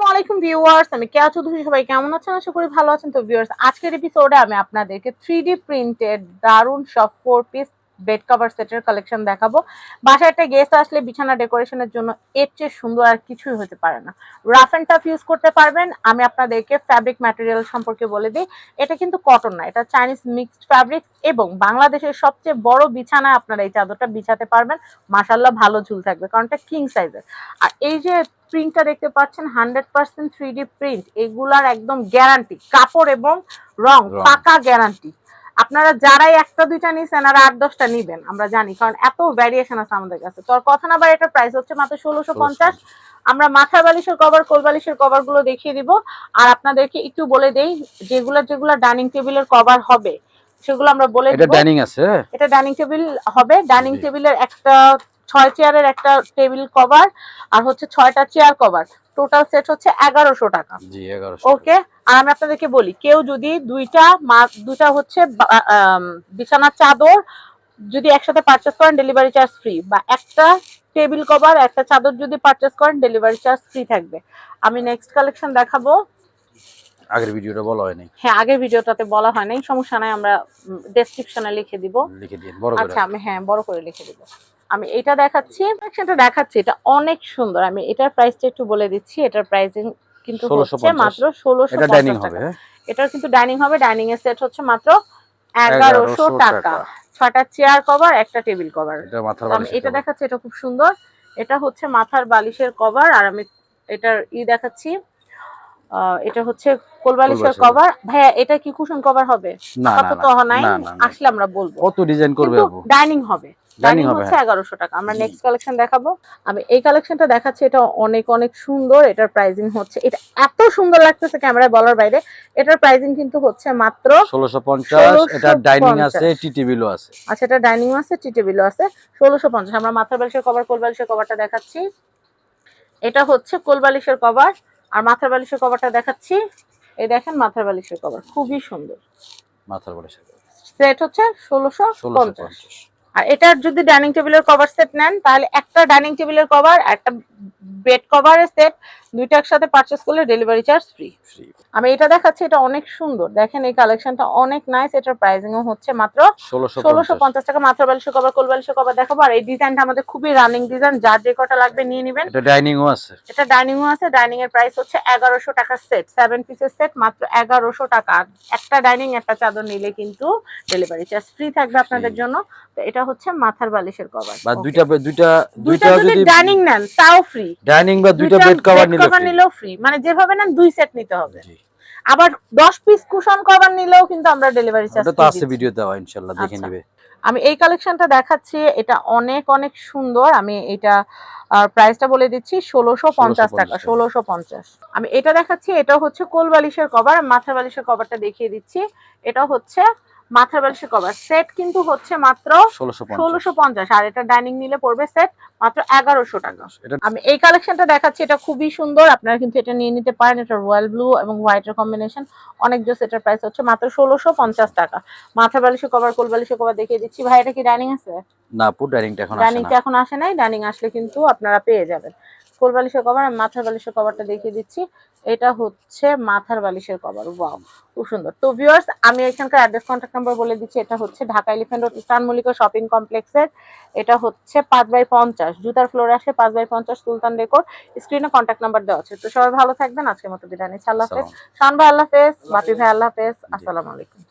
আসসালামু আলাইকুম ভিউয়ার্স, আমি কেয়া চৌধুরী, সবাই কেমন আছেন? আশা করি ভালো আছেন। তো ভিউয়ার্স, আজকের এপিসোডে আমি আপনাদেরকে থ্রি ডি প্রিন্টেড দারুণ সব ফোর পিস বেড কভার সেটের কালেকশন দেখাবো। বাসায় একটা গেস্ট আসলে বিছানা ডেকোরেশনের জন্য এর চেয়ে সুন্দর আর কিছুই হতে পারে না। রাফ অ্যান্ড টাফ ইউজ করতে পারবেন। আমি আপনাদেরকে ফ্যাব্রিক ম্যাটেরিয়াল সম্পর্কে বলে দিই এটা কিন্তু কটন না এটা চাইনিজ মিক্সড ফ্যাব্রিক এবং বাংলাদেশের সবচেয়ে বড় বিছানায় আপনারা এই চাদরটা বিছাতে পারবেন। মাসাল্লাহ ভালো ঝুল থাকবে কারণ এটা কিং সাইজের আর এই যে প্রিন্টটা দেখতে পাচ্ছেন hundred percent three D print এগুলার একদম গ্যারান্টি কাপড় এবং রং। পাকা গ্যারান্টি আপনারা যারাই একটা দুইটা নিচ্ছেন আর আট দশটা নিবেন আমরা জানি কারণ এত ভ্যারিয়েশন আছে আমাদের কাছে। তো কথা না বাড়ি এটার প্রাইস হচ্ছে মাত্র ষোলোশো পঞ্চাশ। আমরা মাথা বালিশের কভার কোল বালিশের কভারগুলো দেখিয়ে দিব। আর আপনাদেরকে একটু বলে দেই যেগুলো যেগুলো ডাইনিং টেবিলের কভার হবে সেগুলো আমরা বলে এটা ডাইনিং আছে এটা ডাইনিং টেবিল হবে। ডাইনিং। টেবিলের একটা ছয় চেয়ারের একটা টেবিল কভার আর হচ্ছে ছয়টা চেয়ার কভার। টোটাল সেট হচ্ছে এগারোশো টাকা। ওকে আর আমি আপনাদেরকে বলি কেউ যদি দুইটা দুইটা হচ্ছে বিছানার চাদর যদি একসাথে পারচেস করেন ডেলিভারি চার্জ ফ্রি বা একটা টেবিল কভার একটা চাদর যদি পারচেস করেন ডেলিভারি চার্জ ফ্রি থাকবে। আমি নেক্সট কালেকশন দেখাবো। আগের ভিডিওটা বলা হয়নি। হ্যাঁ আগের ভিডিওটাতে বলা হয় নাই সমস্যা নাই আমরা ডেসক্রিপশনে লিখে দিব। লিখে দিন বড় করে আচ্ছা আমি হ্যাঁ বড় করে লিখে দিব। আমি এটা দেখাচ্ছি সেটা দেখাচ্ছি এটা অনেক সুন্দর। আমি এটার প্রাইসটা একটু বলে দিচ্ছি এটার প্রাইসিং কিন্তু হচ্ছে মাত্র ষোলোশো এটা ডাইনিং হবে হ্যাঁ? এটার কিন্তু ডাইনিং হবে ডাইনিং এর সেট হচ্ছে মাত্র এগারোশো 1100 টাকা। ছটা চেয়ার কভার একটা টেবিল কভার আমি এটা দেখাচ্ছি এটা খুব সুন্দর। এটা হচ্ছে মাথার বালিশের কভার আর আমি এটার ই দেখাচ্ছি এটা হচ্ছে কোল বালিশের বালিশের। কভার ভাইয়া এটা কি কুশন কভার হবে? না তো নাই। আসলে আমরা বলব। কত ডিজাইন করবে ডাইনিং হবে। হবে, হচ্ছে এগারোশো টাকা। আমরা নেক্সট কালেকশন দেখাবো। আমি এই কালেকশনটা দেখাচ্ছি এটা অনেক অনেক সুন্দর। এটার প্রাইসিং হচ্ছে এটা এত সুন্দর লাগতেছে ক্যামেরায় বলার বাইরে। এটার প্রাইসিং কিন্তু হচ্ছে মাত্র 1650 এটা ডাইনিং আছে টি টেবিলও আছে। আচ্ছা এটা ডাইনিং আছে টি টেবিলও আছে। ষোলোশো পঞ্চাশ আমরা মাথার বালিশের কভার কোল বালিশের কভারটা দেখাচ্ছি। এটা হচ্ছে কোল বালিশের কভার আর মাথার বালিশের কভারটা দেখাচ্ছি। এই দেখেন মাথার বালিশের কভার খুবই সুন্দর। মাথার বালিশ সেট হচ্ছে ষোলোশো ষোলোশো পঞ্চাশ। পঞ্চাশ। আর এটার যদি ডাইনিং টেবিলের কভার সেট নেন, তাহলে একটা ডাইনিং টেবিলের কভার একটা বেড কভারের সেট দুইটা একসাথে পারচেস করলে ডেলিভারি চার্জ ফ্রি আমি এটা দেখাচ্ছি এটা অনেক সুন্দর। দেখেন এই কালেকশনটা অনেক নাইস এটার প্রাইসিংও হচ্ছে মাত্র ষোলোশো পঞ্চাশ। টাকা। মাত্র বালিশের কভার কোল বালিশের কভার দেখাবো আর এই ডিজাইনটা আমাদের খুবই রানিং ডিজাইন যার যে কটা লাগবে নিয়ে নেবেন। এটা ডাইনিংও আছে। এটা ডাইনিংও আছে। ডাইনিং এর প্রাইস হচ্ছে এগারোশো টাকা সেট সেভেন পিসের সেট মাত্র এগারোশো টাকা। একটা ডাইনিং একটা চাদর নিলে কিন্তু ডেলিভারি চার্জ ফ্রি থাকবে আপনাদের জন্য। তো এটা হচ্ছে মাথার বালিশের কভার বা দুইটা দুইটা দুইটা যদি ডাইনিং নেন তাও ফ্রি ডাইনিং বা দুইটা বেড কভার free। নিলেও ফ্রি মানে যেভাবে নেন দুই সেট নিতে হবে। আবার দশ পিস কুশন কভার নিলেও কিন্তু আমরা ডেলিভারি চার্জ তো আছে ভিডিও দেওয়া ইনশাআল্লাহ দেখে আচ্ছা। নিবে। আমি এই কালেকশনটা দেখাচ্ছি এটা অনেক অনেক সুন্দর। আমি এটা প্রাইসটা বলে দিচ্ছি ষোলোশো পঞ্চাশ টাকা 1650 ষোলোশো পঞ্চাশ। আমি এটা দেখাচ্ছি এটা হচ্ছে কোল বালিশের কভার মাথার বালিশের কভারটা দেখিয়ে দিচ্ছি। এটা হচ্ছে মাথার বালিশের কভার সেট কিন্তু হচ্ছে মাত্র ষোলোশো পঞ্চাশ। আর এটা ডাইনিং নিলে পড়বে সেট মাত্র এগারোশো টাকা। আমি এই কালেকশনটা দেখাচ্ছি এটা খুবই সুন্দর। আপনারা কিন্তু এটা নিয়ে নিতে পারেন। এটা রয়্যাল ব্লু এবং হোয়াইটের কম্বিনেশন অনেক জোস এটার প্রাইস হচ্ছে মাত্র ষোলোশো পঞ্চাশ টাকা। মাথা বালিশের কভার কোল বালিশের কভার দেখিয়ে দিচ্ছি। ভাই এটা কি ডাইনিং আছে? না ডাইনিংটা এখন ডাইনিংটা এখন আসে নাই। ডাইনিং আসলে কিন্তু আপনারা পেয়ে যাবেন। কোল বালিশের কভার আমি মাথার বালিশের কভারটা দেখিয়ে দিচ্ছি। এটা হচ্ছে মাথার বালিশের কভার ওয়াও খুব সুন্দর। তো ভিউয়ার্স আমি এখানকার অ্যাড্রেস কন্ট্যাক্ট নাম্বার বলে দিচ্ছি। এটা হচ্ছে Dhaka elephant road eastern Mallika shopping কমপ্লেক্সের এটা হচ্ছে পাঁচ বাই পঞ্চাশ। জুতার ফ্লোর আসে পাঁচ বাই পঞ্চাশ সুলতান ডেকোর স্ক্রিনে কন্ট্যাক্ট নাম্বার দেওয়া আছে। তো সবাই ভালো থাকবেন। আজকের মতো বিদায় নিচ্ছি। আল্লাহ হাফেজ। শান ভাই আল্লাহ হাফেজ। বাপি ভাই আল্লাহ হাফেজ। আসসালামু আলাইকুম।